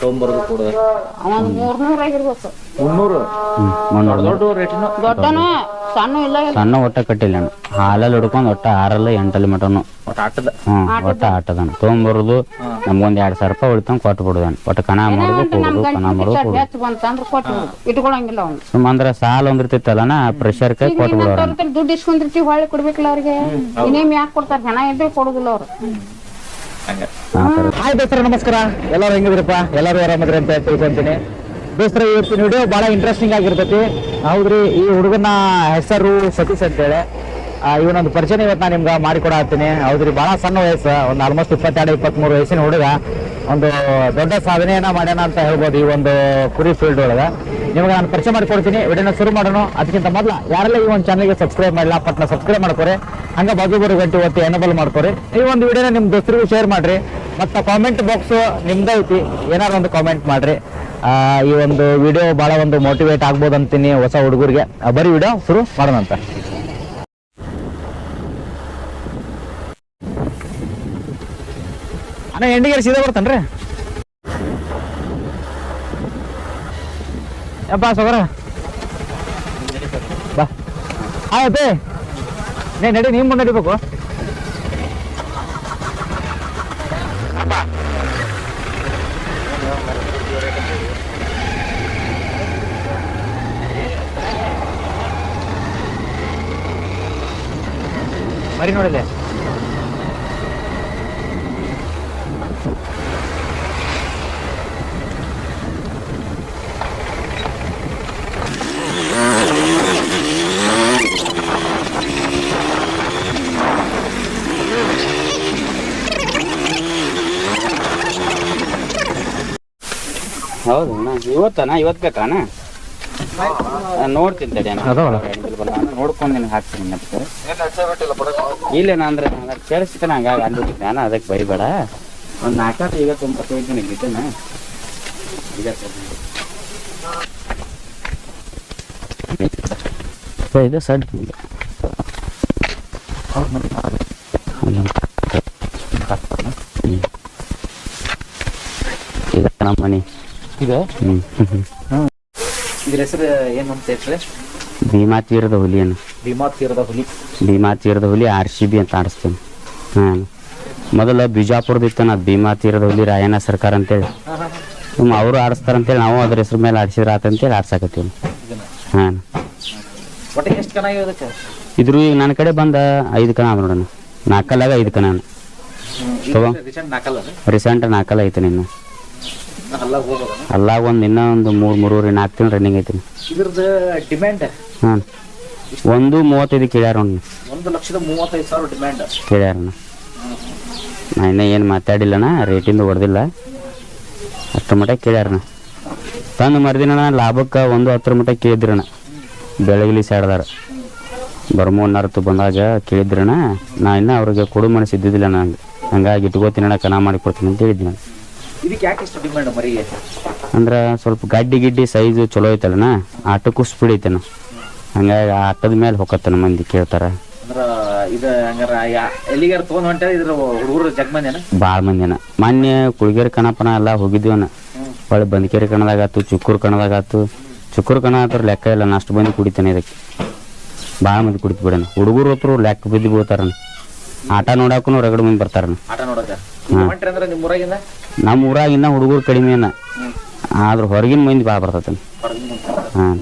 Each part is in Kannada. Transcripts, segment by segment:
ತೊಗೊಂಬರೋದು ಕೂಡ. ಅವನ್ ಮೂರ್ನೂರ ಆಗಿರ್ಬೇಕು ಮುನ್ನೂರು ಹ್ಮ್ ದೊಡ್ಡ ರೇಟಿನ? ದೊಡ್ಡನು ಸಣ್ಣ ಇಲ್ಲ ಸಣ್ಣ ಒಟ್ಟ ಕಟ್ಟಿಲ್ಲ ಅಣ್ಣ. ಹಾಲಲ್ಲಿ ಹಿಡ್ಕೊಂಡು ಒಟ್ಟ ಆರಲ್ಲ ಎಂಟಲ್ಲಿ ಮಟನು. ಒಟ್ಟು ಆಟದ? ಹ್ಮ್ ಒಟ್ಟ ಆಟದಣ್ಣ ತೊಗೊಂಬರೋದು ನಮ್ಗೊಂದ್ ಎರಡ್ ಸಾವಿರ ರೂಪಾಯಿ ಉಳಿತಂಗ್ ಕೊಟ್ಟು ಬಿಡುದಣ್ಣ ಒಟ್ಟು ಕಣ ಮಾಡೋದು ಕೊಡುದು ಕಣ ಮಾಡೋದು ಕೊಡುದು. ಹೆಚ್ಚು ಬಂತಂದ್ರ ಕೊಟ್ಟು ಇಟ್ಕೊಳಂಗಿಲ್ಲ ಅವ್ನು. ಸುಮ್ಮ ಅಂದ್ರೆ ಸಾಲ ಒಂದಿರ್ತಿತ್ತಲ್ಲಣ್ಣ ಪ್ರೆಷರ್ ಕೈ ಕೊಟ್ಟು ದುಡ್ಡು ಇಸ್ಕೊಂಡಿರ್ತೀವಿ ಹೊಳ್ಳಿ ಕೊಡ್ಬೇಕಲ್ಲ ಅವ್ರಿಗೆ. ಇನ್ನೇಮ್ ಯಾಕೆ ಕೊಡ್ತಾರೆ? ಜನ ಇದ್ರೆ ಕೊಡುದಿಲ್ಲ ಅವ್ರು. ಹಾಯ್ ದೋಸ್ತರ ನಮಸ್ಕಾರ. ಎಲ್ಲರೂ ಹೆಂಗಿದ್ರಪ್ಪ? ಎಲ್ಲರೂ ಆರಾಮದ್ರಿ ಅಂತ ತಿಳ್ಕೊಂತೀನಿ ದೋಸ್ತರ ಇವತ್ತಿನ ವಿಡಿಯೋ ಬಹಳ ಇಂಟ್ರೆಸ್ಟಿಂಗ್ ಆಗಿರ್ತೈತಿ. ಹೌದ್ರಿ ಈ ಹುಡುಗನ ಹೆಸರು ಸತೀಶ್ ಅಂತೇಳಿ. ಇವನೊಂದು ಪರಿಚಯ ಇವತ್ತು ನಾನು ನಿಮ್ಗೆ ಮಾಡಿಕೊಡತ್ತೀನಿ ಹೌದ್ರಿ ಬಹಳ ಸಣ್ಣ ವಯಸ್ಸು. ಒಂದು ಆಲ್ಮೋಸ್ಟ್ ಇಪ್ಪತ್ತೆರಡು ಇಪ್ಪತ್ಮೂರು ವಯಸ್ಸಿನ ಹುಡುಗ. ಒಂದು ದೊಡ್ಡ ಸಾಧನೆಯನ್ನ ಮಾಡ್ಯಾನ ಅಂತ ಹೇಳ್ಬೋದು ಈ ಒಂದು ಕುರಿ ಫೀಲ್ಡ್ ಒಳಗೆ. ನಿಮ್ಗೆ ನಾನು ಪರಿಚಯ ಮಾಡಿಕೊಡ್ತೀನಿ. ವಿಡಿಯೋನ ಶುರು ಮಾಡೋಣ. ಅದಕ್ಕಿಂತ ಮೊದಲು, ಯಾರೆಲ್ಲ ಈ ಒಂದು ಚಾನಲ್ಗೆ ಸಬ್ಸ್ಕ್ರೈಬ್ ಮಾಡಿಲ್ಲ ಪಟ್ನ ಸಬ್ಸ್ಕ್ರೈಬ್ ಮಾಡ್ಕೊರಿ ಹಂಗೆ ಬಾಜು ಬರೋ ಗಂಟೆ ಒತ್ತಿ ಎನಬಲ್ ಮಾಡ್ಕೊರಿ ಈ ಒಂದು ವಿಡಿಯೋನ ನಿಮ್ಮ ದೋಸ್ತರಿಗೂ ಶೇರ್ ಮಾಡಿರಿ. ಮತ್ತು ಕಾಮೆಂಟ್ ಬಾಕ್ಸು ನಿಮ್ದೇ ಐತಿ. ಏನಾರು ಒಂದು ಕಾಮೆಂಟ್ ಮಾಡಿರಿ. ಈ ಒಂದು ವಿಡಿಯೋ ಭಾಳ ಒಂದು ಮೋಟಿವೇಟ್ ಆಗ್ಬೋದು ಅಂತೀನಿ ಹೊಸ ಹುಡುಗರಿಗೆ. ಬರೀ ವಿಡಿಯೋ ಶುರು ಮಾಡೋಣ ಅಂತ ಅಣ್ಣ ಎಂಡಿಗೆ ಸೀದಾ ಬರ್ತಾನ್ರಿ? ಯಪ್ಪ ಸೊಗರ ಬಾ ಆಯ್ತೆ ನೀ ನಡಿ ನೀವು ಮುಂದೆ ನಡಿಬೇಕು ಮರಿ ನೋಡಿದೆ ಹೌದಣ್ಣ ಇವತ್ತಣ್ಣ ಇವತ್ತು ಬೇಕಾಣ ನೋಡ್ತೀನಿ ತಡಿ ಅಣ್ಣ ಅದಾವಲ್ಲ? ನೋಡ್ಕೊಂಡು ನಿನಗೆ ಹಾಕ್ತೀನಿ ಮತ್ತೆ. ಅಂದ್ರೆ ಕೇಳಿಸ್ತಾನೆ ಹಂಗಾಗಿ ಅಂದ್ಬಿಟ್ಟಿದ್ದೆ ನಾನು ಅದಕ್ಕೆ ಒಂದು ನಾಲ್ಕಾಟ ಈಗ. ಇದು ಸಡ್ ಈಗ ನಮ್ಮ ಮನೆ ಇದು? ಇದ್ರ ಹೆಸರು ಏನು ಅಂತ ಹೇಳ್ರಿ ಭೀಮಾ ತೀರದ ಹುಲಿಯನ್ನು ಭೀಮಾ ತೀರದ ಹುಲಿ. ಭೀಮಾ ತೀರದ ಹುಲಿ ಆರ್ ಸಿ ಬಿ ಅಂತ ಆಡಿಸ್ತೇನೆ ಹಾಂ. ಮೊದಲ ಬಿಜಾಪುರದ ಇತ್ತನ ಭೀಮಾ ತೀರದ ಹುಲಿ ರಾಯಣ್ಣ ಸರ್ಕಾರ ಅಂತೇಳಿ. ಸುಮ್ಮ ಅವರು ಆಡಿಸ್ತಾರಂತೇಳಿ ನಾವು ಅದ್ರ ಹೆಸರು ಮೇಲೆ ಆಡಿಸಿದ್ರ ಆತಂತೇಳಿ ಆಡ್ಸಾಕತ್ತೀವಿ ಹಾಂ. ಒಟ್ಟಿಗೆ ಎಷ್ಟು ಕಣ ಇದಕ್ಕೆ ಇದ್ರ ಈಗ ನನ್ನ ಕಡೆ ಬಂದ ಐದು ಕಣ ನೋಡೋಣ. ನಾಲ್ಕಲ್ಲಾಗ ಐದು ಕಣ ತಗೋ. ರೀಸೆಂಟ್ ನಾಲ್ಕಲ್ಲ ಐತೆ ಹೋಗೋದ ಅಲ್ಲಾಗ ಒಂದು ಇನ್ನೂ ಒಂದು ಮೂರು ಮೂರುವರೆ ನಾಲ್ಕು ತಿಂಗಳು ರನ್ನಿಂಗ್ ಐತಿ ಇದ್ರದ್ದು ಡಿಮ್ಯಾಂಡ್ ಹಾಂ ಒಂದು ಮೂವತ್ತೈದು ಕೇಳ್ಯಾರ ಒಂದು ಲಕ್ಷದ ಮೂವತ್ತೈದು ಸಾವಿರ ಡಿಮ್ಯಾಂಡ್ ಕೇಳ್ಯಾರ ನಾ ಇನ್ನೂ ಏನು ಮಾತಾಡಿಲ್ಲಣ್ಣ ರೇಟಿಂದ ಹೊಡೆದಿಲ್ಲ. ಅಷ್ಟು ಮಟ್ಟ ಕೇಳ್ಯಾರಣ್ಣ ತಂದು ಮರ್ದಿನಣ್ಣ ಲಾಭಕ್ಕೆ ಒಂದು ಹತ್ತರ ಮಟ್ಟ ಕೇಳಿದ್ರಣ ಬೆಳಗಿಲಿ ಸಾಡ್ದಾರ ಬರ್ಮೋನ್ನರ್ತು ಬಂದಾಗ ಕೇಳಿದ್ರಣ ನಾ ಇನ್ನೂ ಅವ್ರಿಗೆ ಕೊಡು ಮನಸ್ಸು ಇದ್ದಿದ್ದಿಲ್ಲ ನಂಗೆ ಹಂಗಾಗಿ ಇಟ್ಕೋತೀನಣ್ಣ ಕನ ಮಾಡಿ ಕೊಡ್ತೀನಿ ಅಂತ ಹೇಳಿದ್ದೆ ನಾನು ಇದಕ್ಕೆ ಯಾಕೆ ಇಷ್ಟು ಡಿಮ್ಯಾಂಡ್ ಮರಿಗೆ? ಅಂದ್ರೆ ಸ್ವಲ್ಪ ಗಡ್ಡಿ ಗಿಡ್ಡಿ ಸೈಜ್ ಚಲೋ ಐತಲ್ಲಣ್ಣ ಆಟಕ್ಕೂ ಸ್ಪೀಡ್ ಐತೆನ ಹಂಗಾಗಿ ಆಟದ ಮೇಲೆ ಹೋಗತ್ತನ ಮಂದಿ ಕೇಳ್ತಾರ. ಅಂದ್ರ ಇದು ಹಂಗಾರ ಯಾ- ಎಲ್ಲಿಗಾರ ತೊಗೊಂಡ್ ಹೊಂಟ ಇದ್ರ ಹುಡುಗರು ಜಗ್ಮಂದಿನ ಭಾಳ ಮಂದಿನ ಮೊನ್ನೆ ಕುಳಗೇರಿ ಕಣಪನ ಎಲ್ಲ ಹೋಗಿದ್ವಿನ ಹೊಳೆ ಬಂದಕೇರಿ ಕಣದಾಗಾತು ಚುಕ್ಕೂರು ಕಣದಾಗಾತು. ಚುಕ್ಕೂರು ಕಣ ಹತ್ರ ಲೆಕ್ಕ ಇಲ್ಲ ನಾ ಅಷ್ಟು ಮಂದಿ ಕುಡಿತಾನೆ ಇದಕ್ಕೆ. ಭಾಳ ಮಂದಿ ಕುಡಿತು ಬಿಡೋಣ. ಹುಡುಗರು ಹತ್ರ ಲೆಕ್ಕ ಬಿದ್ದು ಬೀಳ್ತಾರನ ಆಟ ನೋಡಾಕು ರಗಡ ಮಂದಿ ಬರ್ತಾರನ ಆಟ ಅಂದ್ರೆ ನಿಮ್ಮ ಊರಾಗಿಂದ? ನಮ್ಮ ಊರಾಗ ಇನ್ನ ಹುಡುಗರು ಕಡಿಮೆನ. ಆದ್ರ ಹೊರಗಿನ ಮಂದಿ ಬಾ ಬರ್ತೈತೆ ಹಾಂ.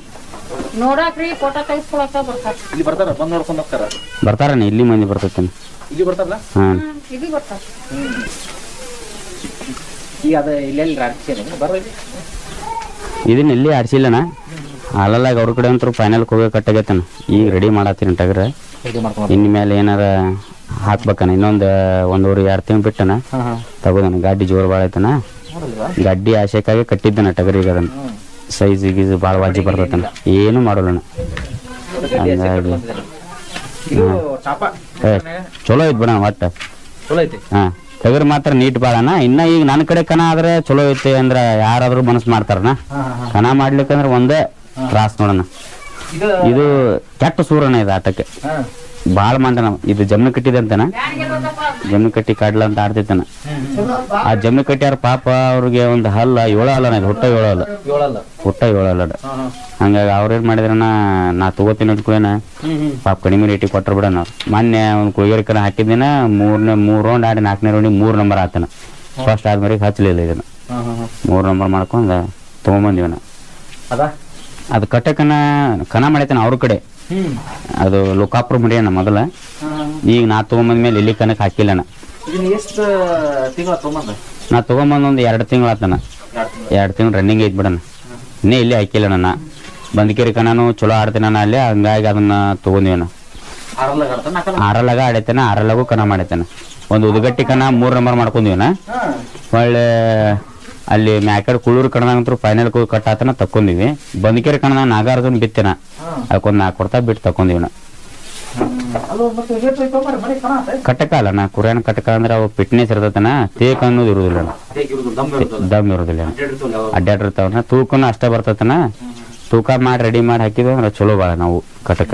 ನೋಡಾಕ್ರಿ ಫೋಟೋ ತೆಗಿಸ್ಕೊಳಕ ಬರ್ತಾರ. ಇಲ್ಲಿ ಬರ್ತಾರ? ಬಂದ್ ನೋಡ್ಕೊಂಡ್ ಹೋಗ್ತಾರ? ಬರ್ತಾರನ ಇಲ್ಲಿ ಮಂದಿ ಬರ್ತೈತನ. ಇಲ್ಲಿ ಬರ್ತಾರಲ್ಲ? ಹಾಂ. ಇಲ್ಲಿ ಬರ್ತಾರ. ಈಗ ಅದ ಇಲ್ಲೆಲ್ಲಿ ರಾಜಕೀಯ ಬರ್ರಿ ಇಲ್ಲಿ. ಇದನ್ನ ಎಲ್ಲಿ ಆಡ್ಸಿಲ್ಲನ ಅಲ್ಲಾಗ ಅವ್ರ ಕಡೆ ಅಂತೂ ಫೈನಲ್ ಹೋಗಿ ಕಟ್ಟಾಗೈತನ. ಈಗ ರೆಡಿ ಮಾಡತ್ತೀನಿ ಟಗ್ರ ಇನ್ನು ಮೇಲೆ ಏನಾರ ಹಾಕ್ಬೇಕನ. ಇನ್ನೊಂದು ಒಂದೂರು ಎರಡು ತಿಂಗ್ ಬಿಟ್ಟನ. ತಗೋದನ. ಗಾಡಿ ಜೋರ್ ಭಾಳ ಐತನ. ಗಡ್ಡಿ ಆಶಕ್ಕಾಗಿ ಕಟ್ಟಿದ್ದನ ಟಗರಿಗೆ ಅದನ್ನ. ಸೈಜ್ ಗೀಜ್ ಭಾಳ ವಾಜಿ ಬರ್ತೈತನ. ಏನು ಮಾಡೋಣ ಹಂಗಾಗಿ. ಚಲೋ ಐತ್ ಬಿಡ ಒಟ್ಟ. ಹಾಂ. ಟಗರ್ ಮಾತ್ರ ನೀಟ್ ಬಾಳನ. ಇನ್ನ ಈಗ ನನ್ನ ಕಡೆ ಕನ ಆದ್ರೆ ಚಲೋ ಐತಿ ಅಂದ್ರೆ ಯಾರಾದ್ರೂ ಮನಸ್ಸು ಮಾಡ್ತಾರನ. ಕಣ ಕನ ಮಾಡ್ಲಿಕ್ಕಂದ್ರೆ ಒಂದೇ ತ್ರಾಸ್ ನೋಡೋಣ. ಇದು ಕೆಟ್ಟ ಸೂರನ ಇದು ಆಟಕ್ಕೆ. ಭಾಳ ಮಂದನ ಇದು ಜಮ್ನ ಕಟ್ಟಿದೆ ಅಂತನ? ಜಮ್ನ ಕಟ್ಟಿ ಕಡ್ಲ ಅಂತ ಆಡ್ತಿತ್ತಾನ ಆ ಜಮ್ನ ಕಟ್ಟಿಯಾರ ಪಾಪ ಅವ್ರಿಗೆ ಒಂದು ಹಲ್ಲ ಏಳು ಅಲ್ಲ ಇದು ಹುಟ್ಟ ಏಳು ಹಲ್ಲ. ಏಳಲ್ಲ ಹುಟ್ಟ ಏಳು ಹಲ್ಲ ಹಂಗಾಗಿ ಅವ್ರೇನ್ ಮಾಡಿದ್ರನ ನಾ ತಗೋತೀನಿ ಅಂದ್ಕೊಳ್ಳೇನ ಪಾಪ ಕಡಿಮೆ ರೇಟಿಗೆ ಕೊಟ್ಟರು ಬಿಡ ನಾವು ಮೊನ್ನೆ ಒಂದು ಕುಯ್ಯರ್ಕನ ಹಾಕಿದ್ದೀನ ಮೂರನೇ ಮೂರು ರೌಂಡ್ ಆಡಿ ನಾಲ್ಕನೇ ರೌಂಡಿಗೆ ಮೂರು ನಂಬರ್ ಆತನ. ಫಸ್ಟ್ ಆದ್ಮೇಲೆ ಹಚ್ಚಲಿಲ್ಲ ಇದನ್ನ. ಮೂರು ನಂಬರ್ ಮಾಡ್ಕೊಂಡು ತೊಗೊಂಬಂದಿವನ. ಅದ? ಅದು ಕಟ್ಟಕನ ಕನ ಮಾಡೈತಾನ ಅವ್ರ ಕಡೆ. ಅದು ಲೋಕಾಪುರ ಮಡಿಯಣ್ಣ ಮೊದಲ. ಈಗ ನಾ ತೊಗೊಂಬಂದ ಮೇಲೆ ಇಲ್ಲಿ ಕನಕ್ ಹಾಕಿಲ್ಲಣ್ಣ ನಾ ತೊಗೊಂಬಂದು ಒಂದು ಎರಡು ತಿಂಗಳು ಆತನ ಎರಡು ತಿಂಗಳು. ರನ್ನಿಂಗ್ ಐತ್ ಬಿಡಣ್ಣ. ಇನ್ನೇ ಇಲ್ಲಿ ಹಾಕಿಲ್ಲಣ್ಣ ನಾ. ಬಂದ್ಕೇರಿ ಕನಾನು ಚಲೋ ಆಡ್ತೀನ ಅಲ್ಲಿ ಹಂಗಾಗಿ ಅದನ್ನ ತೊಗೊಂಡಿವಣ್ಣ ಆರಲ್ಲಾಗ ಆಡ್ತಾನ ಆರಲ್ಲಾಗೂ ಕನ ಮಾಡೈತೇನ ಒಂದು ಉದ್ಗಟ್ಟಿ ಕನ ಮೂರು ನಂಬರ್ ಮಾಡ್ಕೊಂಡಿವನ ಒಳ್ಳೆ ಅಲ್ಲಿ ಮ್ಯಾಕಡ್ ಕುಳೂರು ಕಣದಂತೂ ಫೈನಲ್ ಕಟ್ ಆತನ ತಕ್ಕೊಂಡಿವಿ ಬಂದ್ಕೇರಿ ಕಣದ ನಾಗಾರ್ಜುನ್ ಬಿತ್ತಿನ. ಅದಕ್ಕೊಂದು ನಾಲ್ಕು ಕೊಡ್ತಾ ಬಿಟ್ಟು ತಕ್ಕೊಂಡಿವನ ಅದು ಮತ್ತೆ ರೇಟ್ ತೊಗೊಂಬರ್ರಿ ಮನೆ ಕಣ ಅಂತ ಕಟಕ ಅಲ್ಲ ನಾ ಕುರಿಯನ್ ಕಟಕ ಅಂದ್ರೆ ಅವು ಫಿಟ್ನೆಸ್ ಇರ್ತತನ ತೇಕ್ ಅನ್ನೋದು ಇರುದಿಲ್ಲ ದಮ್ ಇರುದಿಲ್ಲ. ಅಡ್ಡಾಡಿರ್ತಾವನ ತೂಕನು ಅಷ್ಟೇ ಬರ್ತತನ. ತೂಕ ಮಾಡಿ ರೆಡಿ ಮಾಡಿ ಹಾಕಿದ್ವಿ ಅಂದ್ರೆ ಚಲೋ ಬಾಳ ನಾವು ಕಟಕ.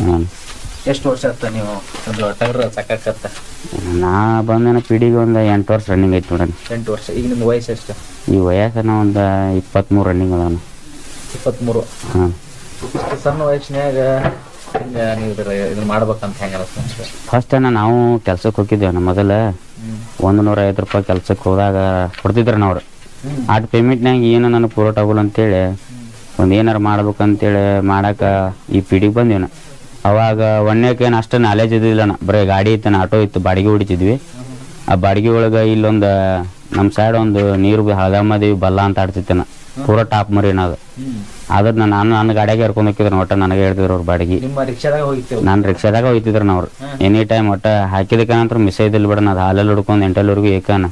ಹ್ಮ್. ಎಷ್ಟು ವರ್ಷ ಆಯ್ತು ನೀವು? ಒಂದು ಟೈರ್ ಸಾಕಾಕತ್ತ. ನಾ ಬಂದೇನ ಪೀಡಿಗೆ ಒಂದು ಎಂಟು ವರ್ಷ ರನ್ನಿಂಗ್ ಐತಿ ನೋಡಣ ಎಂಟು ವರ್ಷ. ಈಗ ನಿಮ್ಮ ವಯಸ್ಸು ಎಷ್ಟು? ಈ ವಯಸ್ಸನ ಒಂದು ಇಪ್ಪತ್ತ್ಮೂರು ರನ್ನಿಂಗ್ ಅದಾನ ಇಪ್ಪತ್ತ್ಮೂರು ಹಾಂ. ಇಷ್ಟು ಸಣ್ಣ ವಯಸ್ಸಿನಾಗ ಫಸ್ಟ್ ನೀವು ಇದ್ರ ಇದನ್ನ ಮಾಡ್ಬೇಕಂತ ಹೆಂಗ ಫಸ್ಟ್ ನಾವು ಕೆಲ್ಸಕ್ಕೆ ಹೋಗಿದ್ದೇವೆ ನಮ್ಮ ಮೊದಲ. ಒಂದು ನೂರ ಐವತ್ತು ರೂಪಾಯಿ ಕೆಲ್ಸಕ್ಕೆ ಹೋದಾಗ ಕೊಡ್ತಿದ್ರು ಅವ್ರು. ಆಟ ಪೇಮೆಂಟ್ನಾಗ ಏನು ನನಗೆ ಪೂರ್ಟ್ ಆಗೋಲ್ಲ ಅಂತೇಳಿ ಒಂದು ಏನಾರು ಮಾಡ್ಬೇಕಂತೇಳಿ ಮಾಡಕ್ಕೆ ಈ ಪೀಡಿಗೆ ಬಂದೇನ ಅವಾಗ ಒಣ್ಣೆಕೇನು ಅಷ್ಟು ನಾಲೆಜ್ ಇದ್ದಿಲ್ಲಣ್ಣ ಬರೀ ಗಾಡಿ ಇತ್ತು ಆಟೋ ಇತ್ತು ಬಾಡಿಗೆ ಹೊಡಿತಿದ್ವಿ. ಆ ಬಾಡಿಗೆ ಒಳಗೆ ಇಲ್ಲೊಂದು ನಮ್ಮ ಸೈಡ್ ಒಂದು ನೀರು ಹಳದಮ್ಮದೇವಿ ಬಲ್ಲ ಅಂತ ಆಡ್ತಿತ್ತೇನ. ಪೂರ ಟಾಪ್ ಮರಿ ಅದು ಆದ್ರೆ ನಾನು ನನ್ನ ಗಾಡಿಯಾಗೆ ಹೇಳ್ಕೊಂಡು ಹೋಗಿದ್ರು ಒಟ್ಟ ನನಗೆ ಹೇಳ್ತಿದ್ರು ಅವ್ರು ಬಾಡಿಗೆ. ನಾನು ರಿಕ್ಷಾದಾಗ ಹೋಗ್ತಿದ್ರು ಅವ್ರು. ಎನಿ ಟೈಮ್ ಒಟ್ಟ ಹಾಕಿದಕ್ಕೆ ನಂತರ ಮಿಸ್ ಐದಿಲ್ಲ ಬಿಡ ಅದು ಹಾಲಲ್ಲಿ ಹುಡ್ಕೊಂಡು ಎಂಟಲ್ವರೆಗೂ ಏಕಾನ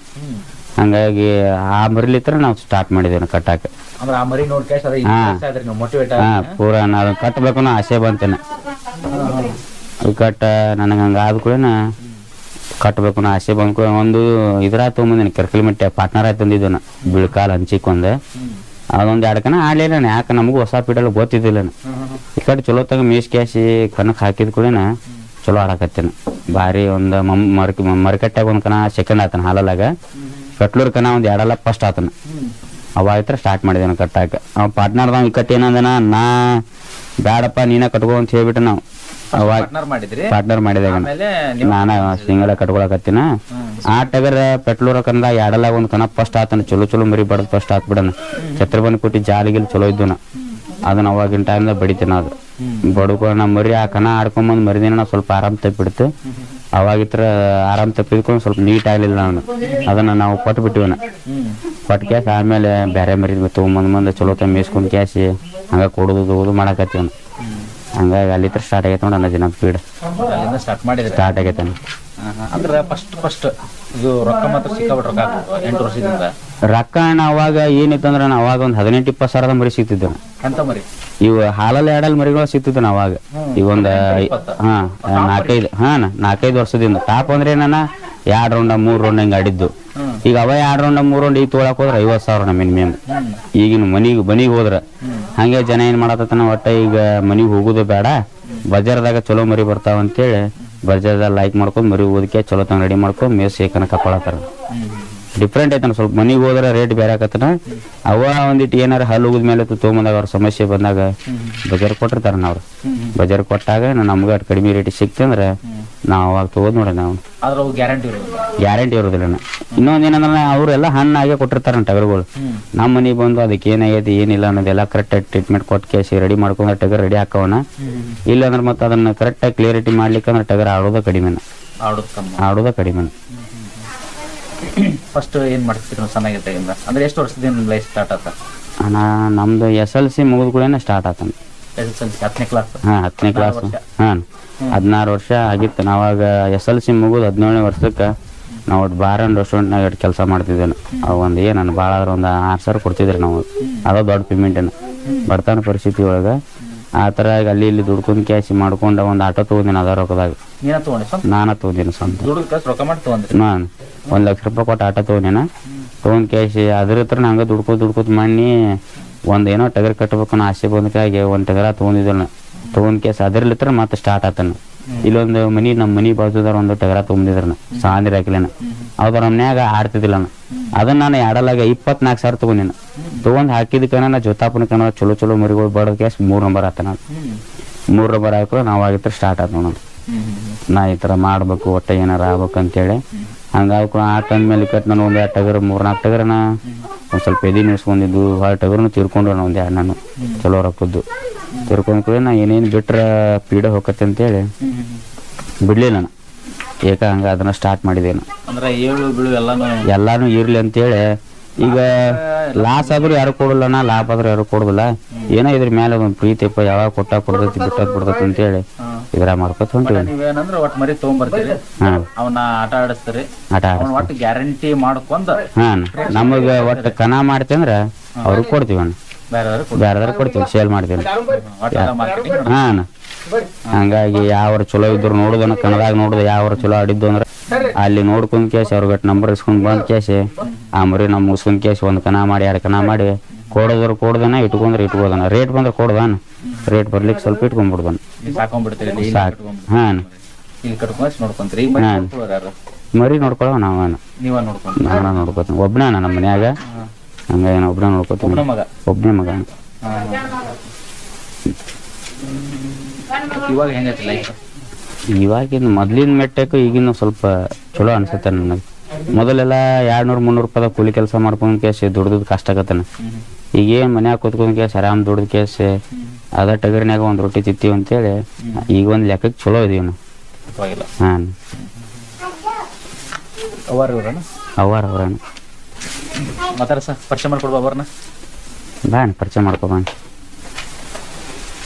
ಹಂಗಾಗಿ ಆ ಮರಿಲಿತ್ರ ನಾವು ಸ್ಟಾರ್ಟ್ ಮಾಡಿದ್ದೇವೆ ಕಟ್ಟಾಕ. ಅಂದ್ರೆ ಆ ಮರಿ ನೋಡಿ ಕ್ಯಾಶ್ ಅದ ಹಾ. ನೀವು ಮೋಟಿವೇಟ್ ಹಾ ಪೂರ ನಾನು ಕಟ್ಟಬೇಕು ಅನ್ನೋ ಆಸೆ ಬಂತೇನೆ. ಕಟ್ಟ ನನಗೆ ಹಂಗೆ ಆದ ಕೂಡ ಕಟ್ಟಬೇಕು ಅನ್ನೋ ಆಸೆ ಬಂದ ಕೂಡ ಒಂದು ಇದ್ರ ತೊಗೊಂಬಂದಿನಿ ಕೆರ್ಕಲ್ಮೆಟ್ಟೆ ಪಾರ್ಟ್ನರ್ ಆಯ್ತು ತಂದಿದ್ದು ನಾ ಬೀಳ್ಕಾಲ್ ಹಂಚಿಕೊಂಡೆ ಅದೊಂದು ಎರಡು ಕಣ ಆಡ್ಲಿಲ್ಲ ಯಾಕೆ ನಮಗೂ ಹೊಸ ಪೀಡಲ್ಲಿ ಗೊತ್ತಿದ್ದಿಲ್ಲ ಈ ಕಡೆ ಚಲೋ ತಗ ಮೇಸ್ ಕ್ಯಾಸಿ ಕಣಕ್ಕೆ ಹಾಕಿದ ಕೂಡ ಚಲೋ ಆಡಕತ್ತೇನೆ. ಭಾರಿ ಒಂದು ಮಮ್ ಮರ್ಕ ಮರ್ಕಟ್ಟಾಗ ಒಂದು ಕಣ ಸೆಕೆಂಡ್ ಆತನ ಹಾಲಲ್ಲಾಗ. ಕಟ್ಲೂರ್ ಕನ ಒಂದು ಎರಡಲ್ಲ ಫಸ್ಟ್ ಆತನ. ಅವಾಗ ಸ್ಟಾರ್ಟ್ ಮಾಡಿದೇನೆ ಕಟ್ಟಾಕ. ಅವ ಪಾರ್ಟ್ನರ್ದವ ಏನಂದನ ನಾ ಬ್ಯಾಡಪ್ಪ ನೀನ ಕಟ್ಕೋ ಅಂತ ಹೇಳ್ಬಿಟ್ಟು ನಾವು. ಅವಾಗ ಪಾರ್ಟ್ನರ್ ಮಾಡಿದಾಗ ನಾನ ಸಿಂಗಲ ಕಟ್ಕೊಳಕತ್ತಿನ. ಆ ಟಗರ ಪೆಟ್ಲೂರ ಕಂದ ಎರಡಲ್ಲ ಒಂದು ಕನ ಫಸ್ಟ್ ಆತನ. ಚಲೋ ಚಲೋ ಮರಿ ಬಡದ್ ಫಸ್ಟ್ ಆತ್ ಬಿಡನ. ಛತ್ರಬಂದ್ ಕೊಟ್ಟಿ ಜಾಲಿಗಿಲ್ ಚಲೋ ಇದ್ದುನ. ಅದನ್ನ ಅವಾಗಿನ ಟೈಮ್ದಾಗ ಬಡಿತೇನ ಅದು. ಬಡ್ಕೊ ನಾ ಮರಿ ಆ ಕನ ಆಡ್ಕೊಂಬಂದು ಮರಿದಿನ ಸ್ವಲ್ಪ ಆರಾಮ್ ತಪ್ಪಿಡ್ತು ಅವಾಗಿತ್ರ ಆರಾಮ್ ತಪ್ಪಿದ್ಕೊಂಡು ಸ್ವಲ್ಪ ನೀಟ್ ಆಗಲಿಲ್ಲ ನಾನು ಅದನ್ನ ನಾವು ಕೊಟ್ಟು ಬಿಟ್ಟಿವನ. ಕೊಟ್ಟು ಕ್ಯಾಸ್ ಆಮೇಲೆ ಬೇರೆ ಮರಿ ತೊಗೊಂಬಂದು ಮಂದ ಚಲೋ ತಮ್ಮ ಮೇಸ್ಕೊಂಡ್ ಕ್ಯಾಸಿ ಹಂಗ ಕೊಡುದು ಹೋಗುದು ಮಾಡಕತ್ತೀವನ ಹಂಗಾಗಿ ಅಲ್ಲಿತ್ರ ಸ್ಟಾರ್ಟ್ ಆಗೈತೆ ನೋಡಿ ಅನ್ನೋದು ನಮ್ಮ ಸ್ಪೀಡ್ ಅಲ್ಲಿಂದ ಸ್ಟಾರ್ಟ್ ಮಾಡಿದ್ರೆ. ಸ್ಟಾರ್ಟ್ ಆಗೈತೆ ಅಂದ್ರೆ ಫಸ್ಟ್ ಫಸ್ಟ್ ಇದು ರೊಕ್ಕ ಮಾತ್ರ ಸಿಕ್ಕಾಬಿಟ್ಟು ರೊಕ್ಕ. ಎಂಟು ವರ್ಷದಿಂದ. ರೊಕ್ಕ ಅಣ್ಣ ಅವಾಗ ಏನಿತ್ತು ಅಂದ್ರೆ ಅಣ್ಣ ಅವಾಗ ಒಂದು ಹದಿನೆಂಟು ಇಪ್ಪತ್ತು ಸಾವಿರದ ಮರಿ ಸಿಗ್ತಿದ್ದೆ ಅಂತ ಮರಿ? ಇವು ಹಾಲಲ್ಲಿ ಎರಡಲ್ಲಿ ಮರಿಗಳು ಸಿಗ್ತಿದ್ದೆ ಅಣ್ಣ ಅವಾಗ. ಈಗ ಒಂದು ಹಾ ನಾಲ್ಕೈದು ಹಾ ನಾಲ್ಕೈದು ವರ್ಷದಿಂದ. ಟಾಪ್ ಅಂದ್ರೆ ಏನಣ್ಣ? ಎರಡು ರೌಂಡ ಮೂರು ರೌಂಡ್ ಹಿಂಗೆ ಆಡಿದ್ದು. ಈಗ ಅವ ಎರಡು ರೌಂಡ ಮೂರು ರೌಂಡ್ ಈಗ ತೊಗೊಳಕ್ ಹೋದ್ರೆ ಐವತ್ತು ಸಾವಿರ ಮಿನಿಮಮ್ ಈಗಿನ ಮನಿಗೆ ಮನಿಗೆ ಹೋದ್ರೆ. ಹಂಗೆ ಜನ ಏನು ಮಾಡತ್ತನ ಒಟ್ಟ ಈಗ ಮನಿಗೆ ಹೋಗೋದು ಬೇಡ. ಬಜಾರ್ದಾಗ ಚಲೋ ಮರಿ ಬರ್ತಾವ ಅಂತೇಳಿ ಬಜಾರ್ದಾಗ ಲೈಕ್ ಮಾಡ್ಕೊಂಡು ಮರಿ ಓದಕ್ಕೆ ಚಲೋ ತಂಗ ರೆಡಿ ಮಾಡ್ಕೊಂಡು ಮೇಸ್ ಏಕನ ಕಪ್ಕೊಳತ್ತಾರ ಡಿಫ್ರೆಂಟ್ ಐತನ ಸ್ವಲ್ಪ ಮನೆಗೆ ಹೋದ್ರೆ ರೇಟ್ ಬೇರೆ ಆಕತ್ತನ ಅವ ಒಂದಿಟ್ಟು ಏನಾರ ಹಲ್ಲು ಉಗಿದ ಮೇಲೆ ತೊಗೊಂಬಂದಾಗ ಅವ್ರ ಸಮಸ್ಯೆ ಬಂದಾಗ ಬಜಾರ್ ಕೊಟ್ಟಿರ್ತಾರ ಅವ್ರು. ಬಜಾರ್ ಕೊಟ್ಟಾಗ ನಮ್ಗೆ ಅಷ್ಟು ಕಡಿಮೆ ರೇಟ್ ಸಿಕ್ತಂದ್ರೆ ನಾವು ಅವಾಗ ತಗೋದ್ ನೋಡ ನಾವು ಗ್ಯಾರಂಟಿ ಇರೋದು ಗ್ಯಾರಂಟಿ ಇರೋದಿಲ್ಲ. ಇನ್ನೊಂದು ಏನಂದ್ರೆ ಅವರೆಲ್ಲ ಹಣ್ಣಾಗೆ ಕೊಟ್ಟಿರ್ತಾರ ಟಗರ್ಗಳು. ನಮ್ಮ ಮನೆಗೆ ಬಂದು ಅದಕ್ಕೆ ಏನಾಗೈತಿ ಏನಿಲ್ಲ ಅನ್ನೋದೆಲ್ಲ ಕರೆಕ್ಟಾಗಿ ಟ್ರೀಟ್ಮೆಂಟ್ ಕೊಟ್ಟು ಕೇಸಿ ರೆಡಿ ಮಾಡ್ಕೊಂಡ್ರೆ ಟಗರ್ ರೆಡಿ ಹಾಕವನ ಇಲ್ಲಾಂದ್ರೆ ಮತ್ತೆ ಅದನ್ನ ಕರೆಕ್ಟಾಗಿ ಕ್ಲಿಯರಿಟಿ ಮಾಡ್ಲಿಕ್ಕೆ ಅಂದ್ರೆ ಟಗರ್ ಆಡೋದ ಕಡಿಮೆನ. ಆಡೋದ ಕಡಿಮೆನ. ಫಸ್ಟ್ ಏನ್ ಮಾಡ್ತಿದ್ರು ಚೆನ್ನಾಗಿರುತ್ತೆ ಇಂದ ಅಂದ್ರೆ ಎಷ್ಟು ವರ್ಷದಿಂದ ಲೈಫ್ ಸ್ಟಾರ್ಟ್ ಆತ? ಅಣ್ಣ ನಮ್ದು ಎಸ್ ಎಲ್ ಸಿ ಮುಗಿದ ಕೂಡ ಸ್ಟಾರ್ಟ್ ಆತನ ಎಸ್ ಎಲ್ ಸಿ ಹತ್ತನೇ ಕ್ಲಾಸ್ ಹಾಂ ಹತ್ತನೇ ಕ್ಲಾಸ್ ಹಾಂ ಹದಿನಾರು ವರ್ಷ ಆಗಿತ್ತು. ನಾವಾಗ ಎಸ್ ಎಲ್ ಸಿ ಮುಗಿದು ಹದಿನೇಳನೇ ವರ್ಷಕ್ಕೆ ನಾವು ಒಟ್ಟು ಬಾರ್ ಆ್ಯಂಡ್ ರೆಸ್ಟೋರೆಂಟ್ನಾಗ ಒಟ್ಟು ಕೆಲಸ ಮಾಡ್ತಿದ್ದೇನೆ ಅವು ಒಂದು ಏನು ಭಾಳ ಆದ್ರೆ ಒಂದು ಆರು ಸಾವಿರ ಕೊಡ್ತಿದ್ರಿ ನಾವು ಅದೋ ದೊಡ್ಡ ಪೇಮೆಂಟೇನು ಬಡತನ ಪರಿಸ್ಥಿತಿ ಒಳಗೆ. ಆ ಥರ ಅಲ್ಲಿ ಇಲ್ಲಿ ದುಡ್ಕೊಂಡು ಕ್ಯಾಶ್ ಮಾಡ್ಕೊಂಡು ಒಂದು ಆಟೋ ತೊಗೊಂಡಿನ ಅದ ರೊಕ್ಕದಾಗ. ನೀನ ತಗೊಂಡಿ ಸ್ವಂತ? ನಾನು ತೊಗೊಂಡಿನ ಸ್ವಂತ. ದುಡ್ಡು ಕಾಸು ರೊಕ್ಕ ಮಾಡಿ ತಗೊಂಡ್ರಿ ನಾನು ಒಂದು ಲಕ್ಷ ರೂಪಾಯಿ ಕೊಟ್ಟು ಆಟೋ ತೊಗೊಂಡಿನ. ತೊಗೊಂಡು ಕ್ಯಾಶ್ ಅದ್ರ ಹತ್ರ ನಂಗೆ ದುಡ್ಕೋ ದುಡ್ಕೋತ ಮಾಡಿ ಒಂದು ಏನೋ ಟಗರ್ ಕಟ್ಬೇಕು ಅನ್ನೋ ಆಸೆ ಬಂದಕ್ಕಾಗಿ ಒಂದು ಟಗರ ತೊಗೊಂಡಿದ್ದಲ್ಲ ತೊಗೊಂಡು ಕ್ಯಾಶ್ ಅದ್ರಲ್ಲಿತ್ರ ಮತ್ತೆ ಸ್ಟಾರ್ಟ್ ಆತನ. ಇಲ್ಲೊಂದು ಮನಿ ನಮ್ಮ ಮನಿ ಬಾಜುದಾರ ಒಂದು ಟಗರ ತೊಗೊಂಡಿದ್ರನ ಸಾಂದ್ರ ಹಾಕಿಲ್ಲನ ಅವ್ರ ಮನ್ಯಾಗ ಆಡ್ತಿದ್ದಿಲ್ಲ ಅದನ್ನ ನಾನು ಆಡಲಾಗ ಇಪ್ಪತ್ನಾಲ್ಕು ಸಾವಿರ ತಗೊಂಡಿನ. ತಗೊಂಡ್ ನಾ ಜೋತಾಪನ ಕಣ ಚಲೋ ಚಲೋ ಮರಿಗಳು ಬಡ ಕ್ಯಾಸ್ ಮೂರು ನಂಬರ್ ಆತ ನಾನು ಮೂರು ನಂಬರ್ ಹಾಕೋ ನಾವು ಆಗಿತ್ರ ಸ್ಟಾರ್ಟ್ ಆತ ನೋಡೋಣ ನಾ ಈ ಥರ ಮಾಡ್ಬೇಕು ಒಟ್ಟ ಏನಾರ ಆಗ್ಬೇಕು ಅಂತೇಳಿ ಆ ಟೈಮ್ ಮೇಲೆ ಕಟ್ ನಾನು ಒಂದು ಎರಡು ಟಗರ್ ನಾಲ್ಕು ಟಗರನ ಒಂದು ಸ್ವಲ್ಪ ಎದಿ ನಿಲ್ಸ್ಕೊಂಡಿದ್ದು ಭಾಳ ಟಗರ್ನು ತೀರ್ಕೊಂಡ್ರು ನಾನು ಒಂದು ಎರಡು ನಾನು. ಚಲೋ ರೊಕ್ಕದ್ದು. ತೀರ್ಕೊಂಡ್ ಕೂಡ ನಾ ಏನೇನು ಬಿಟ್ರೆ ಪೀಡೆ ಹೋಗತ್ತೆ ಅಂತೇಳಿ ಬಿಡ್ಲಿಲ್ಲ ನಾನು ಏಕ ಹಂಗ ಅದನ್ನ ಸ್ಟಾರ್ಟ್ ಮಾಡಿದೇನು. ಅಂದ್ರೆ ಏಳು ಬೀಳು ಎಲ್ಲಾನು ಎಲ್ಲಾನು ಇರ್ಲಿ ಅಂತೇಳಿ. ಈಗ ಲಾಸ್ ಆದ್ರೂ ಯಾರು ಕೊಡಲ್ಲಣ್ಣ ಲಾಭ ಆದ್ರೂ ಯಾರು ಕೊಡುದಿಲ್ಲ. ಏನೋ ಇದ್ರ ಮೇಲೆ ಒಂದು ಪ್ರೀತಿಪ್ಪ ಯಾವಾಗ ಕೊಟ್ಟ ಕೊಡ್ತೈತಿ ಬಿಟ್ಟ ಕೊಡ್ತೈತಿ. ಅಂತೇಳಿ ಇದ್ರ ಮಾಡ್ಕೊತ ಹೊಂಟಿವಿ ನೀವೇನಂದ್ರೆ ಒಟ್ಟು ಮರಿ ಅವನ್ನ ಆಟ ಆಡಿಸ್ತೀರಿ. ಆಟ ಒಟ್ಟು ಗ್ಯಾರಂಟಿ ಮಾಡ್ಕೊಂಡ್ ಹಾ ನಮಗ ಒಟ್ಟು ಕನ ಮಾಡ್ತೇಂದ್ರ ಅವ್ರಿಗೆ ಕೊಡ್ತೀವಿ ಅಣ್ಣ. ಬೇರೆ ಬೇರೆದಾರ ಕೊಡ್ತೀವಿ ಸೇಲ್ ಮಾಡ್ತೀವಿ ಹಾಂ ಹಂಗಾಗಿ ಯಾವ ಚಲೋ ಇದ್ರು ನೋಡುದನ್ನ ಕನ್ನಡದಾಗ ನೋಡುದ ಯಾವ ಚಲೋ ಆಡಿದ್ದು ಅಂದ್ರೆ ಅಲ್ಲಿ ನೋಡ್ಕೊಂಡ್ ಕೇಸ್ ಅವ್ರಿಗೆ ನಂಬರ್ ಇಸ್ಕೊಂಡ್ ಬಂದ್ ಕೇಸಿ. ಆ ಮರಿ ನಮ್ಮ ಮುಸ್ಕೊಂಡ್ ಕೇಸಿ ಒಂದ್ ಕನ ಮಾಡಿ ಎರಡು ಕನ ಮಾಡಿ ಕೊಡೋದ್ರ ಕೊಡ್ದನ ಇಟ್ಕೊಂಡ್ರೆ ಇಟ್ಕೋದನ. ರೇಟ್ ಬಂದ್ರೆ ಕೊಡ್ದಾನ. ರೇಟ್ ಬರ್ಲಿಕ್ಕೆ ಸ್ವಲ್ಪ ಇಟ್ಕೊಂಡ್ಬಿಡ್ದಾನ ಹಾ ಮರಿ ಹಾ. ನೋಡ್ಕೊಳ್ಳೋರು ಯಾರು? ಮರಿ ನೋಡ್ಕೊಳ್ಳೋ ನಾವ ನೀವ ನೋಡ್ಕೊಂತೀರಿ ನಾನ ನೋಡ್ಕೋತೀನಿ. ಒಬ್ಬನೇ ನಮ್ಮ ಮನ್ಯಾಗ. ಹಂಗಾಗಿ ನಾ ಒಬ್ಬನೇ ನೋಡ್ಕೋತೀನಿ. ಒಬ್ಬನ ಮಗ. ಒಬ್ಬನೇ ಮಗ. ಹಾ, ಹಾ. ಇವಾಗ ಹೆಂಗೈತಿ ಲೈಫ್ ಇವಾಗಿನ ಮೊದ್ಲಿನ ಮೆಟ್ಟಕ್ಕೂ ಈಗಿನ ಸ್ವಲ್ಪ ಚಲೋ ಅನ್ಸುತ್ತೆ ನನಗೆ. ಮೊದಲೆಲ್ಲ ಎರಡ್ನೂರು ಮುನ್ನೂರು ರೂಪಾಯಿ ಕೂಲಿ ಕೆಲಸ ಮಾಡ್ಕೊಂಡ್ ಕೇಸ್ ದುಡ್ದು ಕಷ್ಟ ಆಗತ್ತನ. ಈಗ ಏನ್ ಮನ್ಯಾಗ ಕೂತ್ಕೊಂಡ್ ಕೇಸ್ ಆರಾಮ್ ದುಡ್ದು ಕೇಸ್ ಅದ ಟಗರಿನ್ಯಾಗ ಒಂದ್ ರೊಟ್ಟಿ ತಿತ್ತೀವಿ ಅಂತೇಳಿ ಈಗ ಒಂದ್ ಲೆಕ್ಕಕ್ಕೆ ಚಲೋ ಇದೀವಿ ನಾವು. ಹಾಂ. ಅವರ್ ಇವ್ರನ ಅವಾರ ಸರ್ ಪರಿಚಯ ಮಾಡ್ಕೊಡ್ಬಾ ಅವ್ರನ್ನ. ಬಾಣ ಪರಿಚಯ ಮಾಡ್ಕೊ ಬಾಣ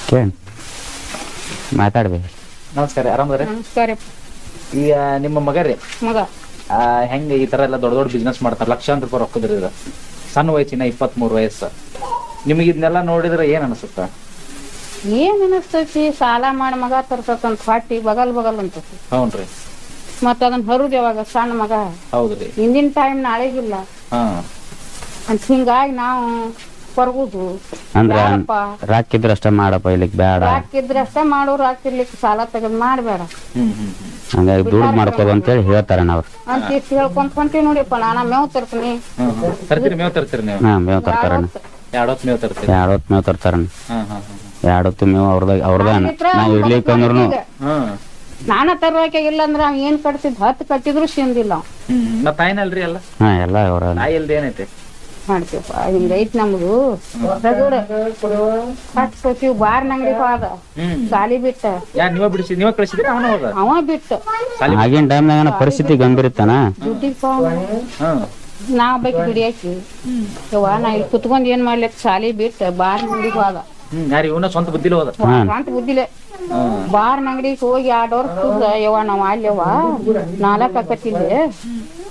ಕೇಳಿ ಮಾತಾಡ್ಬೇಕು ನಮಸ್ಕಾರ ಆರಾಮದಾರೆ ನಮಸ್ಕಾರ ಈಗ ನಿಮ್ಮ ಮಗ ರೀ? ಮಗ. ಆ, ಹೆಂಗ ಈ ತರ ಎಲ್ಲ ದೊಡ್ಡ ದೊಡ್ಡ ಬಿಸ್ನೆಸ್ ಮಾಡ್ತಾರೆ? ಲಕ್ಷಾಂತರ ರೂಪಾಯಿ ರೊಕ್ಕದ್ರಿ ಇದು ಸಣ್ಣ ವಯಸ್ಸಿನ ಇಪ್ಪತ್ಮೂರು ವಯಸ್ಸು. ನಿಮಗೆ ಇದನ್ನೆಲ್ಲ ನೋಡಿದ್ರೆ ಏನ್ ಅನಿಸುತ್ತ? ಏನ್ ಅನಸ್ತೈತಿ? ಸಾಲ ಮಾಡಿ ಮಗ ತರ್ತಕ್ಕಂತ ಹೊಟ್ಟಿ ಬಗಲ್ ಬಗಲ್ ಅಂತ ಹೌನ್ರಿ. ಮತ್ತ ಅದನ್ನ ಹರುದ್ ಯಾವಾಗ? ಸಣ್ಣ ಮಗ. ಹೌದ್ರಿ. ಹಿಂದಿನ ಟೈಮ್ ನಾಳೆಗಿಲ್ಲ. ಅಂತ ಹಿಂಗಾಗಿ ನಾವು ಕೊರಗುದು. ಅಂದ್ರೆ ಬ್ಯಾಡಪ್ಪ. ರಾಕಿದ್ರ ಅಷ್ಟ ಮಾಡಪ್ಪ ಇಲ್ಲಿಕ್ ಬೇಡ ರಾಕಿದ್ರೆ ಅಷ್ಟೇ ಮಾಡೋರು ರಾಕಿರ್ಲಿಕ್ಕೆ ಸಾಲ ತೆಗೆದು ಮಾಡ್ಬೇಡ. ಹ್ಮ್ ಹ್ಮ್ ಹ್ಮ್. ಹಂಗಾಗಿ ದುಡ್ಡು ಮಾಡ್ಕೋದು ಅಂತೇಳಿ ಹೇಳ್ತಾರ ಅವ್ರು ಅಂತ ಇಷ್ಟು ಹೇಳ್ಕೊಂತ ಕೊಂತೀವಿ ನೋಡಿಪ್ಪ ನಾನು ಮೇವು ತರ್ತೀನಿ. ತರ್ತೀರಿ ಮೇವ್ ತರ್ತೀರಿ ನೀವು. ಹಾ ಮೇವ್ ತರ್ತಾರಣ್ಣ. ಎರಡು ಹೊತ್ತು ಮೇವ್ ತರ್ತೀರಿ? ಎರಡು ಹೊತ್ತು ಮೇವ್ ತರ್ತಾರಣ್ಣ. ಹಾ ಹಾ ಹಾ ಎರಡು ಹೊತ್ತು ಮೇವು ಅವ್ರದಾಗ ಅವ್ರದಾನ ನಾವು ಇರ್ಲಿಕ್ಕೆ ಅಂದ್ರೂ ಹ್ಮ್. ನಾನ ತರಕೆ ಇಲ್ಲ ಅಂದ್ರೆ ಅವ್ ಏನ್ ಕಟ್ತಿದ್ ಹತ್ತು ಕಟ್ಟಿದ್ರು ಸಿಂದಿಲ್ಲ ಅವ್. ಹ್ಮ್. ತಾಯಿನಲ್ರಿ ಅಲ್ಲ ಹಾ ಎಲ್ಲ ಅವ್ರ ತಾಯಿ ಇಲ್ದ ಏನೈತೆ? ಮಾಡ್ತೀವಪ್ಪ ಹಿಂಗೈತ್ ನಮ್ದು. ರಗಡ ಕಟ್ಕೋತೀವಿ ಬಾರ್ನ ಅಂಗಡಿ ಹೋದ ಹ್ಮ್. ಸಾಲಿ ಬಿಟ್ಟ. ಯಾರು ನೀವ ಬಿಡಿಸಿ ನೀವ ಕಳಿಸಿದ್ರಿ ಅವನ ಹೋದ? ಅವ ಬಿಟ್ಟ. ಆಗಿನ ಟೈಮ್ನಾಗ ಪರಿಸ್ಥಿತಿ ಗಂಭೀರ ಇತ್ತಾನ? ದುಡ್ಡಿಗ್ ಹ್ಮ್. ನಾ ಬೇಕು ದುಡಿಯಾಕಿ ಯವ್ವ ನಾ ಇಲ್ಲಿ ಕುತ್ಕೊಂಡ್ ಏನ್ ಮಾಡ್ಲಿಕ್ಕೆ ಸಾಲಿ ಬಿಟ್ಟ ಬಾರ್ ನಂಗಡಿ ಹೋದ ಯಾರು ಇವನ ಸ್ವಂತ ಬುದ್ಧಿಲ ಹೋದ? ಅಂತ ಬುದ್ಧಿಲೆ. ಹ್ಮ್ ಬಾರ್ ಅಂಗಡಿಗೆ ಹೋಗಿ ಎರಡು ವರ್ಷ ಕೂದ ಯವ್ವ ನಾವ್ ಅಲ್ಯವ್ವ ನಾಲ್ಕು ಆಕತ್ತಿಲ್ಲಿ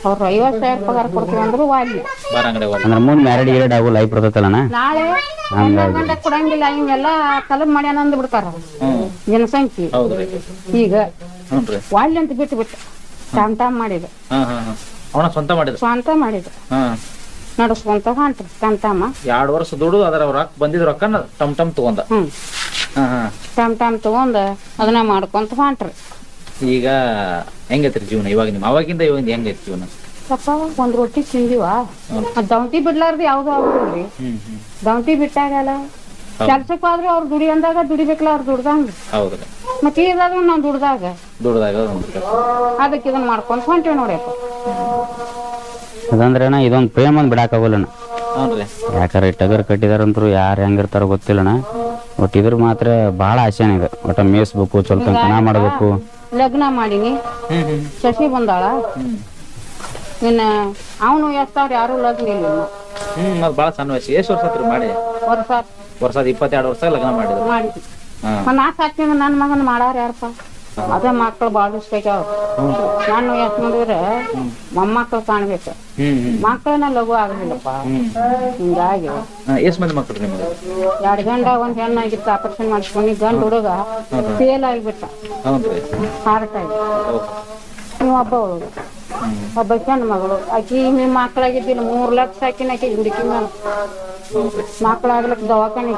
ಅವ್ರ ಐವತ್ ಸಾವಿರ ಪಗಾರ ಕೊಡ್ತೀವಿ ಅಂದ್ರು ಅಲ್ಲಿ. ಬಾರ ಅಂಗಡಿ ಹೋದ. ಅಂದ್ರ ಮುಂದ್ ಮ್ಯಾರೇಡ್ ಗಿರೇಡ್ ಆಗು ಲೈಫ್ ಬರ್ತೈತಲ್ಲಣ್ಣ? ನಾಳೆ ಹೆಣ್ಣು ಗಂಡ ಕೊಡಂಗಿಲ್ಲ ಹಿಂಗೆಲ್ಲ ತಲಬ್ ಮಾಡ್ಯಾನ ಅಂದ್ ಬಿಡ್ತಾರ. ಹ್ಮ್. ಜನಸಂಖ್ಯೆ. ಹೌದ್ರಿ ಈಗ ಹ್ಞೂನ್ರಿ ವಾಲ್ಯ ಅಂತ ಬಿಟ್ಟು ಬಿಟ್ಟ ಟಾಮ್ ಟಾಮ್ ಮಾಡಿದ. ಹಾ ಹಾ ಹಾ. ಅವನ ಸ್ವಂತ ಮಾಡಿದ್ರು ಸ್ವಂತ ಮಾಡಿದ. ಹಾ. ನಡ್ಸ್ಕೊಂತ ಹೊಂಟ್ರಿ ಎರಡು ವರ್ಷ ದುಡ್ದು ಅದರ ರೊಕ್ಕ ಬಂದಿದ್ ರೊಕ್ಕ ಟಮ್ ಟಮ್ ತಗೊಂಡ. ಹ್ಮ್. ಟಮ್ ಟಮ್ ತಗೊಂಡ ಅದನ್ನ ಮಾಡ್ಕೊಂತ ಹೊಂಟ್ರಿ. ಈಗ ಹೆಂಗೈತ್ರಿ ಜೀವನ? ಇವಾಗ ನಿಮ್ ಅವಾಗಿಂದ ಇವಾಗ ಹೆಂಗೈತಿ ಜೀವನ? ಸ್ವಲ್ಪ ಒಂದ್ ರೊಟ್ಟಿ ತಿಂದಿವ. ದೌಂತಿ ಬಿಡ್ಲಾರ್ದು ಯಾವ್ದು ಹ್ಮ್ ದೌಂತಿ ಬಿಟ್ಟಾಗಲ್ಲ ಕೆಲ್ಸಕ್ ಹೋದ್ರೆ ಅವ್ರು ದುಡಿ ಅಂದಾಗ ದುಡಿಬೇಕಲ್ಲ ಅವ್ರು ದುಡ್ದಂಗ. ಹೌದ್ರಿ. ಮತ್ತೆ ಇದಾಗ ನಾವ್ ದುಡ್ದಾಗ. ದುಡ್ದಾಗ ಅದಕ್ಕೆ ಇದನ್ನ ಮಾಡ್ಕೊಂತ ಹೊಂಟೇವ್ ನೋಡ್ಯಪ್ಪ ಅದಂದ್ರೆ ಇದೊಂದು ಇದೊಂದ್ ಪ್ರೇಮ ಅಂದ್ ಬಿಡಾಕಾಗಲ್ಲಣ್ಣ. ಹ್ಞೂನ್ರಿ ಯಾಕಂದ್ರೆ ಟಗರ್ ಕಟ್ಟಿದಾರಂತರು ಯಾರು ಹೆಂಗಿರ್ತಾರ ಗೊತ್ತಿಲ್ಲಣ್ಣ. ಒಟ್ಟು ಇದ್ರ ಮಾತ್ರ ಬಹಳ ಆಸೆನ ಇದೆ. ಒಟ್ಟ ಮೇಯಿಸ್ಬೇಕು ಸ್ವಲ್ಪ ಕನ ಮಾಡಬೇಕು. ಲಗ್ನ ಮಾಡೀನಿ. ಶಶಿ ಬಂದಾಳ. ಇನ್ನ ಅವನು ಎಷ್ಟಾವ್ರ ಯಾರು ಲಗ್ನ ಇಲ್ಲ. ಹ್ಮ್ ಅದು ಭಾಳ ಸಣ್ಣ ವಯಸ್ಸು. ಎಷ್ಟು ವರ್ಷ ಆತ್ರಿ ಮಾಡಿ? ವರ್ಷ. ವರ್ಷದ ಇಪ್ಪತ್ತೆರಡು ವರ್ಷ ಲಗ್ನ ಮಾಡಿದ್ರು. ಮಾಡಿ ಹಾ. ಒಂದ್ ನಾಲ್ಕು ಹಾಕ್ತಿಂದ ನನ್ನ ಮಗನ ಮಾಡಾರ ಯಾರಪ್ಪ ಅದೇ ಮಕ್ಕಳು ಇಷ್ಟಾಗ್ಯಾವ ನಾನು ಎಷ್ಟು ನೋಡಿದ್ರೆ ಮೊಮ್ಮಕ್ಕಳು ಕಾಣ್ಬೇಕು. ಮಕ್ಕಳನ್ನ ಲಘು ಆಗಲಿಲ್ಲಪ್ಪ ಹಿಂಗಾಗಿ ಎಷ್ಟು ಮಂದಿ ಮಕ್ಕಳು ನಿಮ್ಗೆ ಎರಡು ಗಂಡ ಒಂದ್ ಹೆಣ್ಣಾಗಿತ್ತು ಆಪರೇಷನ್ ಮಾಡಿಸ್ಕೊಂಡು ಗಂಡ ಹುಡುಗ ಫೇಲ್ ಆಗಿಬಿಟ್ಟ. ಹಾರ್ಟ್ ಆಗಿ. ನೀವು ಒಬ್ಬ ಹುಡುಗ ಒಬ್ಬ ಹೆಣ್ಣು ಮಗಳು. ಆಕಿ ನಿಮ್ಮ ಮಕ್ಕಳಾಗಿದ್ದಿಲ್ಲ ಮೂರ್ ಲಕ್ಷ ಹಾಕಿನ ಆಕಿ ಹುಡುಕಿ ಮಕ್ಕಳಾಗ್ಲಕ್ ದವಾಖಾನೆ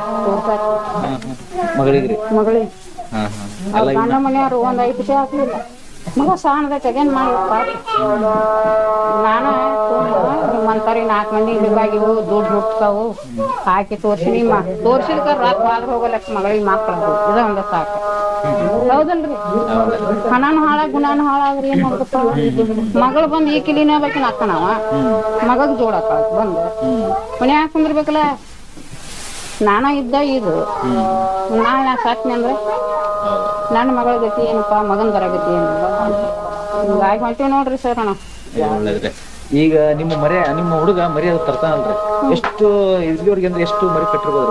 ಮಗಳಿಗೆ ಮಗಳಿಗೆ. ಅವ್ರ ಗಂಡ ಮನೆಯವರು ಒಂದ್ ಐದು ರೂಪಾಯಿ ಹಾಕ್ಲಿಲ್ಲ ಮಗ ಸಾಣದ ಅದೇನ್ ಮಾಡ್ಬೇಕು ನಾನು ನಿಮ್ಮಂತವ್ರಿ ನಾಲ್ಕು ಮಂದಿ ಇದಾಗಿವು ದುಡ್ಡು ಹುಟ್ತಾವು ಹಾಕಿ ತೋರ್ಸಿನಿ ಮಾ. ತೋರ್ಸಿದ್ಕ ರಾತ್ರಿ ಆದ್ರ ಹೋಗಲಕ್ಕ ಮಗಳಿಗೆ ಮಕ್ಳು ಇದ ಒಂದ ಸಾಕು. ಹೌದಲ್ರಿ ಹಣನು ಹಾಳಾಗ, ಗುಣನು ಹಾಳಾದ್ರಿ ಏನ್ ಮಾಡ್ಬೇಕ ಮಗಳು ಬಂದು ಈ ಕಿಲಿನ ಬೇಕಿನ ಅಕ್ಕನವ ಮಗಗ್ ಜೋಡಕ್ಕ ಬಂದು. ಮನೆ ಹಾಕೊಂಡ್ಬೇಕಲ್ಲ ನಾನ ಇದ್ದ ಇದು. ನಾಳೆ ನಾ ಸಾಕ್ನಿ ಅಂದ್ರೆ? ನನ್ನ ಮಗಳ ಗತಿ ಏನಪ್ಪ? ಮಗನ ಬರ ಗತಿ ಏನಪ್ಪ? ಹಿಂಗಾಗಿ ಹೊಂಟಿವಿ ನೋಡ್ರಿ ಸರ್ ಅಣ್ಣ. ಒಳ್ಳೇದ್ರಿ ಈಗ ನಿಮ್ಮ ಮರಿ ನಿಮ್ಮ ಹುಡುಗ ಮರಿ ಅದು ತರ್ತಾನಲ್ರಿ ಎಷ್ಟು ಇಲ್ಲಿವರೆಗೆ ಅಂದ್ರೆ ಎಷ್ಟು ಮರಿ ಕಟ್ಟಿರ್ಬೋದ್ರಿ?